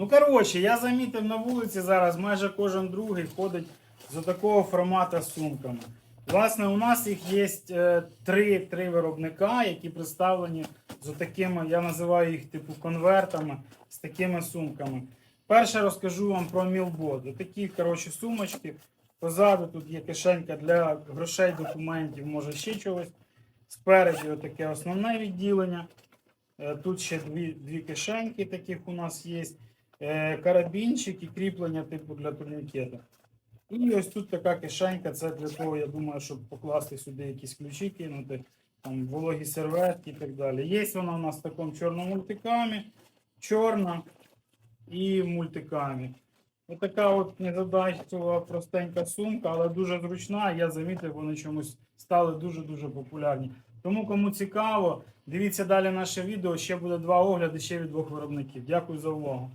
Ну, коротше, я замітив на вулиці зараз майже кожен другий ходить з такого формату сумками. Власне, у нас їх є е, три, три виробника, які представлені з такими, я називаю їх типу конвертами, з такими сумками. Перше розкажу вам про мілбот. Такі коротше, сумочки. Позаду тут є кишенька для грошей, документів, може ще чогось. Спереді таке основне відділення. Е, Тут ще дві, дві кишеньки таких у нас є. Е, Карабінчик і кріплення типу для турнікета. І ось тут така кишенька, це для того, я думаю, щоб покласти сюди якісь ключі, кинути, там вологі серветки і так далі. Є вона у нас в такому чорному мультикамі, чорна і мультикамі. Отака от незадачлива простенька сумка, але дуже зручна. Я замітив, вони чомусь стали дуже-дуже популярні. Тому кому цікаво, дивіться далі наше відео. Ще буде два огляди ще від двох виробників. Дякую за увагу.